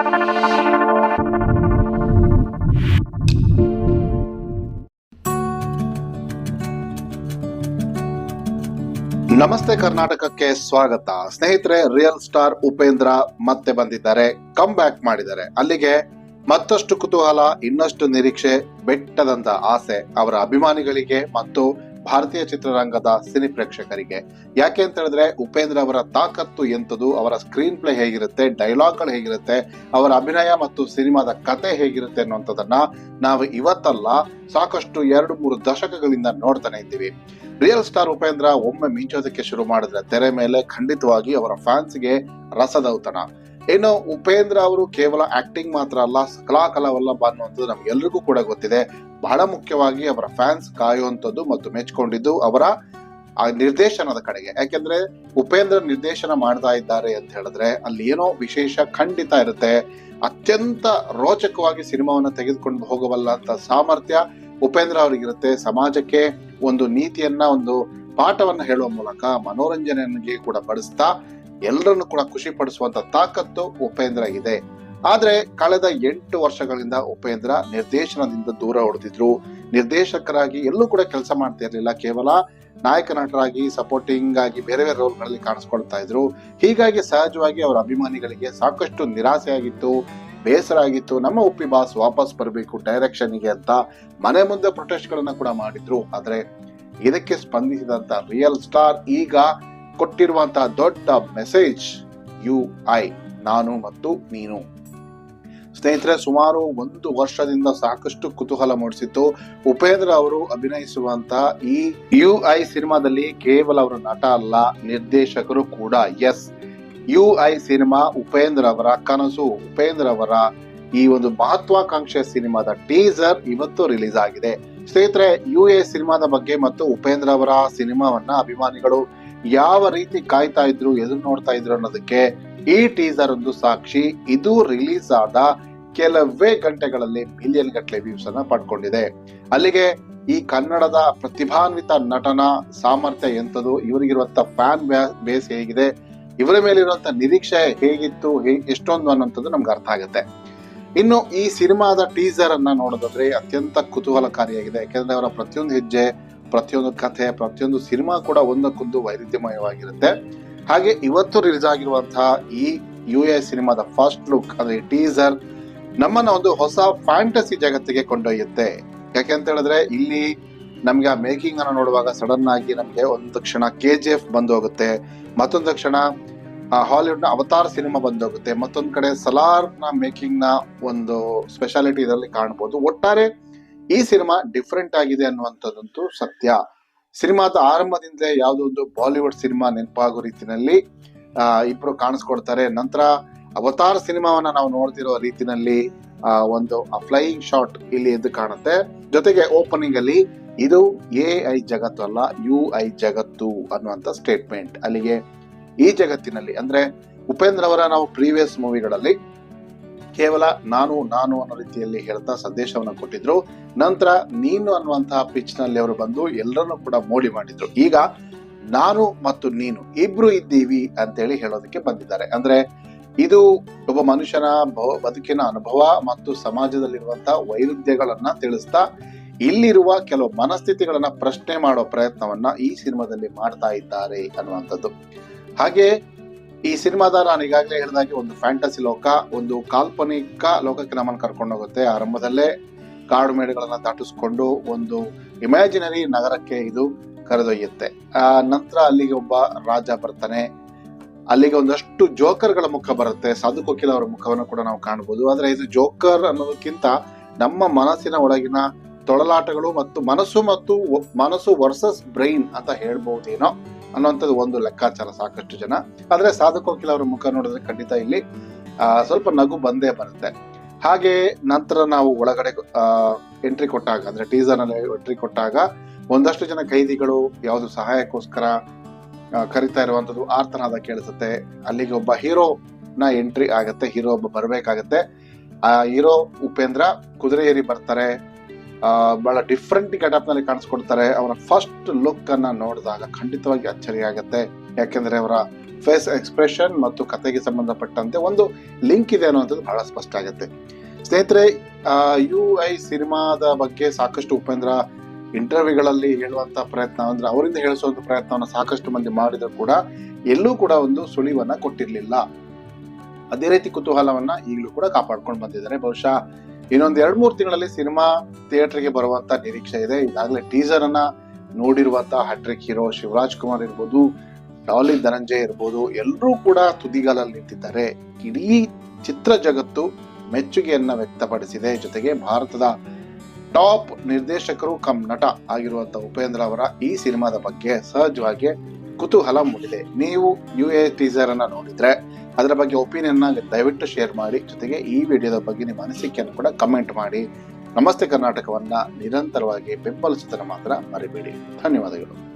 ನಮಸ್ತೆ ಕರ್ನಾಟಕಕ್ಕೆ ಸ್ವಾಗತ. ಸ್ನೇಹಿತರೆ ರಿಯಲ್ ಸ್ಟಾರ್ ಉಪೇಂದ್ರ ಮತ್ತೆ ಬಂದಿದ್ದಾರೆ. ಕಮ್ ಬ್ಯಾಕ್ ಮಾಡಿದ್ದಾರೆ. ಅಲ್ಲಿಗೆ ಮತ್ತಷ್ಟು ಕುತೂಹಲ, ಇನ್ನಷ್ಟು ನಿರೀಕ್ಷೆ, ಬೆಟ್ಟದಂತ ಆಸೆ ಅವರ ಅಭಿಮಾನಿಗಳಿಗೆ ಮತ್ತು ಭಾರತೀಯ ಚಿತ್ರರಂಗದ ಸಿನಿ ಪ್ರೇಕ್ಷಕರಿಗೆ. ಯಾಕೆ ಅಂತ ಹೇಳಿದ್ರೆ, ಉಪೇಂದ್ರ ಅವರ ತಾಕತ್ತು ಎಂಥದ್ದು, ಅವರ ಸ್ಕ್ರೀನ್ ಪ್ಲೇ ಹೇಗಿರುತ್ತೆ ಡೈಲಾಗ್ಗಳು ಹೇಗಿರುತ್ತೆ, ಅವರ ಅಭಿನಯ ಮತ್ತು ಸಿನಿಮಾದ ಕತೆ ಹೇಗಿರುತ್ತೆ ಅನ್ನುವಂಥದ್ದನ್ನ ನಾವು ಇವತ್ತಲ್ಲ ಸಾಕಷ್ಟು ಎರಡು ಮೂರು ದಶಕಗಳಿಂದ ನೋಡ್ತಾನೆ ಇದ್ದೀವಿ. ರಿಯಲ್ ಸ್ಟಾರ್ ಉಪೇಂದ್ರ ಒಮ್ಮೆ ಮಿಂಚೋದಕ್ಕೆ ಶುರು ಮಾಡಿದ್ರೆ ತೆರೆ ಮೇಲೆ ಖಂಡಿತವಾಗಿ ಅವರ ಫ್ಯಾನ್ಸ್ಗೆ ರಸದೌತಣ. ಇನ್ನು ಉಪೇಂದ್ರ ಅವರು ಕೇವಲ ಆಕ್ಟಿಂಗ್ ಮಾತ್ರ ಅಲ್ಲ ಕಲಾ ಕಲಾವಲ್ಲ ಅನ್ನುವಂಥದ್ದು ನಮ್ಗೆಲ್ರಿಗೂ ಕೂಡ ಗೊತ್ತಿದೆ. ಬಹಳ ಮುಖ್ಯವಾಗಿ ಅವರ ಫ್ಯಾನ್ಸ್ ಕಾಯುವಂಥದ್ದು ಮತ್ತು ಮೆಚ್ಕೊಂಡಿದ್ದು ಅವರ, ಆ, ನಿರ್ದೇಶನದ ಕಡೆಗೆ. ಯಾಕೆಂದ್ರೆ ಉಪೇಂದ್ರ ನಿರ್ದೇಶನ ಮಾಡ್ತಾ ಇದ್ದಾರೆ ಅಂತ ಹೇಳಿದ್ರೆ ಅಲ್ಲಿ ಏನೋ ವಿಶೇಷ ಖಂಡಿತ ಇರುತ್ತೆ. ಅತ್ಯಂತ ರೋಚಕವಾಗಿ ಸಿನಿಮಾವನ್ನ ತೆಗೆದುಕೊಂಡು ಹೋಗಬಲ್ಲ ಅಂತ ಸಾಮರ್ಥ್ಯ ಉಪೇಂದ್ರ ಅವರಿಗಿರುತ್ತೆ ಸಮಾಜಕ್ಕೆ ಒಂದು ನೀತಿಯನ್ನ, ಒಂದು ಪಾಠವನ್ನ ಹೇಳುವ ಮೂಲಕ ಮನೋರಂಜನೆಗೆ ಕೂಡ ಬಡಿಸ್ತಾ ಎಲ್ಲರನ್ನು ಕೂಡ ಖುಷಿ ಪಡಿಸುವಂತ ತಾಕತ್ತು ಉಪೇಂದ್ರ ಇದೆ. ಆದ್ರೆ ಕಳೆದ ಎಂಟು ವರ್ಷಗಳಿಂದ ಉಪೇಂದ್ರ ನಿರ್ದೇಶನದಿಂದ ದೂರ ಹೊಡೆದಿದ್ರು. ನಿರ್ದೇಶಕರಾಗಿ ಎಲ್ಲೂ ಕೂಡ ಕೆಲಸ ಮಾಡ್ತಾ ಇರಲಿಲ್ಲ. ಕೇವಲ ನಾಯಕ ನಟರಾಗಿ ಸಪೋರ್ಟಿಂಗ್ ಆಗಿ ಬೇರೆ ಬೇರೆ ರೋಲ್ಗಳಲ್ಲಿ ಕಾಣಿಸ್ಕೊಳ್ತಾ ಇದ್ರು. ಹೀಗಾಗಿ ಸಹಜವಾಗಿ ಅವರ ಅಭಿಮಾನಿಗಳಿಗೆ ಸಾಕಷ್ಟು ನಿರಾಸೆ ಆಗಿತ್ತು, ಬೇಸರ ಆಗಿತ್ತು. ನಮ್ಮ ಉಪ್ಪಿ ಬಾಸ್ ವಾಪಸ್ ಬರಬೇಕು ಡೈರೆಕ್ಷನ್ಗೆ ಅಂತ ಮನೆ ಮುಂದೆ ಪ್ರೊಟೆಸ್ಟ್ ಗಳನ್ನ ಕೂಡ ಮಾಡಿದ್ರು. ಆದರೆ ಇದಕ್ಕೆ ಸ್ಪಂದಿಸಿದಂತ ರಿಯಲ್ ಸ್ಟಾರ್ ಈಗ ಕೊಟ್ಟಿರುವಂತಹ ದೊಡ್ಡ ಮೆಸೇಜ್ ಯು ಐ ನಾನು ಮತ್ತು ನೀನು. ಸ್ನೇಹಿತರೆ, ಸುಮಾರು ಒಂದು ವರ್ಷದಿಂದ ಸಾಕಷ್ಟು ಕುತೂಹಲ ಮೂಡಿಸಿತ್ತು. ಉಪೇಂದ್ರ ಅವರು ಅಭಿನಯಿಸುವಂತ ಈ ಯು ಐ ಸಿನಿಮಾದಲ್ಲಿ ಕೇವಲ ಅವರ ನಟ ಅಲ್ಲ, ನಿರ್ದೇಶಕರು ಕೂಡ. S U I cinema Upendra ಅವರ ಕನಸು. ಉಪೇಂದ್ರ ಅವರ ಈ ಒಂದು ಮಹತ್ವಾಕಾಂಕ್ಷೆ ಸಿನಿಮಾದ ಟೀಸರ್ ಇವತ್ತು ರಿಲೀಸ್ ಆಗಿದೆ. ಸ್ನೇಹಿತರೆ ಯು ಎ ಸಿನಿಮಾದ ಬಗ್ಗೆ ಮತ್ತು ಉಪೇಂದ್ರ ಅವರ ಸಿನಿಮಾವನ್ನ ಅಭಿಮಾನಿಗಳು ಯಾವ ರೀತಿ ಕಾಯ್ತಾ ಇದ್ರು, ಎದುರು ನೋಡ್ತಾ ಇದ್ರು ಅನ್ನೋದಕ್ಕೆ ಈ ಟೀಸರ್ ಒಂದು ಸಾಕ್ಷಿ. ಇದು ರಿಲೀಸ್ ಆದ ಕೆಲವೇ ಗಂಟೆಗಳಲ್ಲಿ ಮಿಲಿಯನ್ ಗಟ್ಟಲೆ ವ್ಯೂಸ್ ಅನ್ನ ಪಡ್ಕೊಂಡಿದೆ. ಅಲ್ಲಿಗೆ ಈ ಕನ್ನಡದ ಪ್ರತಿಭಾನ್ವಿತ ನಟನ ಸಾಮರ್ಥ್ಯ ಎಂತದು ಇವರಿಗಿರುವಂತ ಫ್ಯಾನ್ ಬೇಸ್ ಹೇಗಿದೆ, ಇವರ ಮೇಲಿರುವಂತ ನಿರೀಕ್ಷೆ ಹೇಗಿತ್ತು ಎಷ್ಟೊಂದು ಅನ್ನೋಂಥದ್ದು ನಮ್ಗೆ ಅರ್ಥ ಆಗುತ್ತೆ. ಇನ್ನು ಈ ಸಿನಿಮಾದ ಟೀಸರ್ ಅನ್ನ ನೋಡೋದಾದ್ರೆ ಅತ್ಯಂತ ಕುತೂಹಲಕಾರಿಯಾಗಿದೆ. ಯಾಕೆಂದ್ರೆ ಅವರ ಪ್ರತಿಯೊಂದು ಹೆಜ್ಜೆ, ಪ್ರತಿಯೊಂದು ಕಥೆ, ಪ್ರತಿಯೊಂದು ಸಿನಿಮಾ ಕೂಡ ಒಂದಕ್ಕೊಂದು ವೈವಿಧ್ಯಮಯವಾಗಿರುತ್ತೆ. ಹಾಗೆ ಇವತ್ತು ರಿಲೀಸ್ ಆಗಿರುವಂತಹ ಈ ಯು ಎ ಸಿನಿಮಾದ ಫಸ್ಟ್ ಲುಕ್ ಅಂದ್ರೆ ಟೀಸರ್ ನಮ್ಮನ್ನ ಒಂದು ಹೊಸ ಫ್ಯಾಂಟಸಿ ಜಗತ್ತಿಗೆ ಕೊಂಡೊಯ್ಯುತ್ತೆ. ಯಾಕೆ ಅಂತ ಹೇಳಿದ್ರೆ ಇಲ್ಲಿ ನಮ್ಗೆ ಆ ಮೇಕಿಂಗ್ ಅನ್ನು ನೋಡುವಾಗ ಸಡನ್ ಆಗಿ ನಮ್ಗೆ ಒಂದು ಕ್ಷಣ ಕೆ ಜಿ ಎಫ್ ಬಂದು ಹೋಗುತ್ತೆ. ಮತ್ತೊಂದು ಕ್ಷಣ ಹಾಲಿವುಡ್ನ ಅವತಾರ್ ಸಿನಿಮಾ ಬಂದೋಗುತ್ತೆ ಮತ್ತೊಂದ್ ಕಡೆ ಸಲಾರ್ನ ಮೇಕಿಂಗ್ನ ಒಂದು ಸ್ಪೆಷಾಲಿಟಿ ಇದರಲ್ಲಿ ಕಾಣಬಹುದು ಒಟ್ಟಾರೆ ಈ ಸಿನಿಮಾ ಡಿಫ್ರೆಂಟ್ ಆಗಿದೆ ಅನ್ನುವಂಥದ್ದಂತೂ ಸತ್ಯ. ಸಿನಿಮಾದ ಆರಂಭದಿಂದಲೇ ಯಾವುದೋ ಒಂದು ಬಾಲಿವುಡ್ ಸಿನಿಮಾ ನೆನಪಾಗೋ ರೀತಿನಲ್ಲಿ ಆ, ಇಬ್ರು ಕಾಣಿಸ್ಕೊಡ್ತಾರೆ. ನಂತರ ಅವತಾರ್ ಸಿನಿಮಾವನ್ನ ನಾವು ನೋಡ್ತಿರೋ ರೀತಿನಲ್ಲಿ ಒಂದು ಫ್ಲೈಯಿಂಗ್ ಶಾಟ್ ಇಲ್ಲಿ ಎದ್ದು ಕಾಣುತ್ತೆ. ಜೊತೆಗೆ ಓಪನಿಂಗ್ ಅಲ್ಲಿ ಇದು ಎ ಐ ಜಗತ್ತು ಅಲ್ಲ ಯು ಐ ಜಗತ್ತು ಅನ್ನುವಂತ ಸ್ಟೇಟ್ಮೆಂಟ್ ಅಲ್ಲಿಗೆ ಈ ಜಗತ್ತಿನಲ್ಲಿ, ಅಂದ್ರೆ ಉಪೇಂದ್ರ ಅವರ ನಾವು ಪ್ರೀವಿಯಸ್ ಮೂವಿಗಳಲ್ಲಿ ಕೇವಲ ನಾನು ನಾನು ಅನ್ನೋ ರೀತಿಯಲ್ಲಿ ಹೇಳ್ತಾ ಸಂದೇಶವನ್ನು ಕೊಟ್ಟಿದ್ರು. ನಂತರ ನೀನು ಅನ್ನುವಂತಹ ಪಿಚ್ನಲ್ಲಿ ಅವರು ಬಂದು ಎಲ್ಲರನ್ನು ಕೂಡ ಮೋಡಿ ಮಾಡಿದ್ರು. ಈಗ ನಾನು ಮತ್ತು ನೀನು ಇಬ್ರು ಇದ್ದೀವಿ ಅಂತೇಳಿ ಹೇಳೋದಕ್ಕೆ ಬಂದಿದ್ದಾರೆ. ಅಂದ್ರೆ ಇದು ಒಬ್ಬ ಮನುಷ್ಯನ ಬದುಕಿನ ಅನುಭವ ಮತ್ತು ಸಮಾಜದಲ್ಲಿರುವಂತಹ ವೈರುಧ್ಯಗಳನ್ನ ತಿಳಿಸ್ತಾ ಇಲ್ಲಿರುವ ಕೆಲವು ಮನಸ್ಥಿತಿಗಳನ್ನ ಪ್ರಶ್ನೆ ಮಾಡೋ ಪ್ರಯತ್ನವನ್ನ ಈ ಸಿನಿಮಾದಲ್ಲಿ ಮಾಡ್ತಾ ಇದ್ದಾರೆ ಅನ್ನುವಂಥದ್ದು. ಹಾಗೆ ಈ ಸಿನಿಮಾದ ನಾನು ಈಗಾಗಲೇ ಹೇಳಿದಾಗೆ ಒಂದು ಫ್ಯಾಂಟಸಿ ಲೋಕ, ಒಂದು ಕಾಲ್ಪನಿಕ ಲೋಕಕ್ಕೆ ನಮ್ಮನ್ನು ಕರ್ಕೊಂಡು ಹೋಗುತ್ತೆ. ಆರಂಭದಲ್ಲೇ ಕಾಡು ಮೇಡುಗಳನ್ನ ದಾಟಿಸ್ಕೊಂಡು ಒಂದು ಇಮ್ಯಾಜಿನರಿ ನಗರಕ್ಕೆ ಇದು ಕರೆದೊಯ್ಯುತ್ತೆ. ಆ ನಂತರ ಅಲ್ಲಿಗೆ ಒಬ್ಬ ರಾಜ ಬರ್ತಾನೆ. ಅಲ್ಲಿಗೆ ಒಂದಷ್ಟು ಜೋಕರ್ಗಳ ಮುಖ ಬರುತ್ತೆ. ಸಾಧು ಕೋಕಿಲ ಅವರ ಮುಖವನ್ನು ಕೂಡ ನಾವು ಕಾಣಬಹುದು ಆದ್ರೆ ಇದು ಜೋಕರ್ ಅನ್ನೋದಕ್ಕಿಂತ ನಮ್ಮ ಮನಸ್ಸಿನ ಒಳಗಿನ ತೊಳಲಾಟಗಳು ಮತ್ತು ಮನಸ್ಸು ಮತ್ತು ಮನಸ್ಸು ವರ್ಸಸ್ ಬ್ರೈನ್ ಅಂತ ಹೇಳ್ಬಹುದೇನೋ ಅನ್ನುವಂಥದ್ದು ಒಂದು ಲೆಕ್ಕಾಚಾರ ಸಾಕಷ್ಟು ಜನ. ಆದ್ರೆ ಸಾಧು ಕೋಕಿಲ ಅವರ ಮುಖ ನೋಡಿದ್ರೆ ಖಂಡಿತ ಇಲ್ಲಿ ಸ್ವಲ್ಪ ನಗು ಬಂದೇ ಬರುತ್ತೆ. ಹಾಗೆ ನಂತರ ನಾವು ಒಳಗಡೆ ಎಂಟ್ರಿ ಕೊಟ್ಟಾಗ, ಅಂದ್ರೆ ಟೀಸರ್ನಲ್ಲಿ ಎಂಟ್ರಿ ಕೊಟ್ಟಾಗ ಒಂದಷ್ಟು ಜನ ಖೈದಿಗಳು ಯಾವುದು ಸಹಾಯಕ್ಕೋಸ್ಕರ ಕರಿತಾ ಇರುವಂತದ್ದು ಆರ್ತನಾದ ಕೇಳಿಸುತ್ತೆ. ಅಲ್ಲಿಗೆ ಒಬ್ಬ ಹೀರೋ ನ ಎಂಟ್ರಿ ಆಗತ್ತೆ ಹೀರೋ ಒಬ್ಬ ಬರಬೇಕಾಗತ್ತೆ. ಆ ಹೀರೋ ಉಪೇಂದ್ರ ಕುದುರೆ ಏರಿ ಬರ್ತಾರೆ ಬಹಳ ಡಿಫ್ರೆಂಟ್ ಗೆಟಪ್ನಲ್ಲಿ ಕಾಣಿಸ್ಕೊಡ್ತಾರೆ. ಅವರ ಫಸ್ಟ್ ಲುಕ್ ಅನ್ನ ನೋಡಿದಾಗ ಖಂಡಿತವಾಗಿ ಅಚ್ಚರಿ ಆಗತ್ತೆ ಯಾಕೆಂದ್ರೆ ಅವರ ಫೇಸ್ ಎಕ್ಸ್ಪ್ರೆಷನ್ ಮತ್ತು ಕತೆಗೆ ಸಂಬಂಧಪಟ್ಟಂತೆ ಒಂದು ಲಿಂಕ್ ಇದೆ ಅನ್ನೋದು ಬಹಳ ಸ್ಪಷ್ಟ ಆಗುತ್ತೆ. ಸ್ನೇಹಿತರೆ ಯು ಐ ಸಿನಿಮಾದ ಬಗ್ಗೆ ಸಾಕಷ್ಟು ಉಪೇಂದ್ರ ಇಂಟರ್ವ್ಯೂಗಳಲ್ಲಿ ಹೇಳುವಂತ ಪ್ರಯತ್ನ ಅಂದ್ರೆ ಅವರಿಂದ ಹೇಳಿಸುವಂತ ಪ್ರಯತ್ನವನ್ನು ಸಾಕಷ್ಟು ಮಂದಿ ಮಾಡಿದ್ರು ಕೂಡ ಎಲ್ಲೂ ಕೂಡ ಒಂದು ಸುಳಿವನ್ನ ಕೊಟ್ಟಿರಲಿಲ್ಲ. ಅದೇ ರೀತಿ ಕುತೂಹಲವನ್ನ ಈಗಲೂ ಕೂಡ ಕಾಪಾಡ್ಕೊಂಡು ಬಂದಿದ್ದಾರೆ. ಬಹುಶಃ ಇನ್ನೊಂದು ಎರಡ್ ಮೂರು ತಿಂಗಳಲ್ಲಿ ಸಿನಿಮಾ ಥಿಯೇಟರ್ಗೆ ಬರುವಂತ ನಿರೀಕ್ಷೆ ಇದೆ. ಈಗಾಗಲೇ ಟೀಸರ್ ಅನ್ನ ನೋಡಿರುವಂತ hat trick hero Shivaraj Kumar ಇರ್ಬೋದು ಡಾಲಿ ಧನಂಜಯ್ ಇರ್ಬೋದು ಎಲ್ಲರೂ ಕೂಡ ತುದಿಗಾಲಲ್ಲಿ ನಿಂತಿದ್ದಾರೆ. ಇಡೀ ಚಿತ್ರ ಜಗತ್ತು ಮೆಚ್ಚುಗೆಯನ್ನ ವ್ಯಕ್ತಪಡಿಸಿದೆ. ಜೊತೆಗೆ ಭಾರತದ ಟಾಪ್ ನಿರ್ದೇಶಕರು ಕಮ್ ನಟ ಆಗಿರುವಂತ ಉಪೇಂದ್ರ ಅವರ ಈ ಸಿನಿಮಾದ ಬಗ್ಗೆ ಸಹಜವಾಗಿ ಕುತೂಹಲ ಮೂಡಿದೆ. ನೀವು ಯು ಎ ಟೀಸರ್ ಅನ್ನ ನೋಡಿದ್ರೆ ಅದರ ಬಗ್ಗೆ ಒಪಿನಿಯನ್ ದಯವಿಟ್ಟು ಶೇರ್ ಮಾಡಿ, ಜೊತೆಗೆ ಈ ವಿಡಿಯೋದ ಬಗ್ಗೆ ನಿಮ್ಮ ಅನಿಸಿಕೆಯನ್ನು ಕೂಡ ಕಮೆಂಟ್ ಮಾಡಿ. ನಮಸ್ತೆ ಕರ್ನಾಟಕವನ್ನ ನಿರಂತರವಾಗಿ ಬೆಂಬಲಿಸುವುದನ್ನು ಮಾತ್ರ ಮರಿಬೇಡಿ. ಧನ್ಯವಾದಗಳು.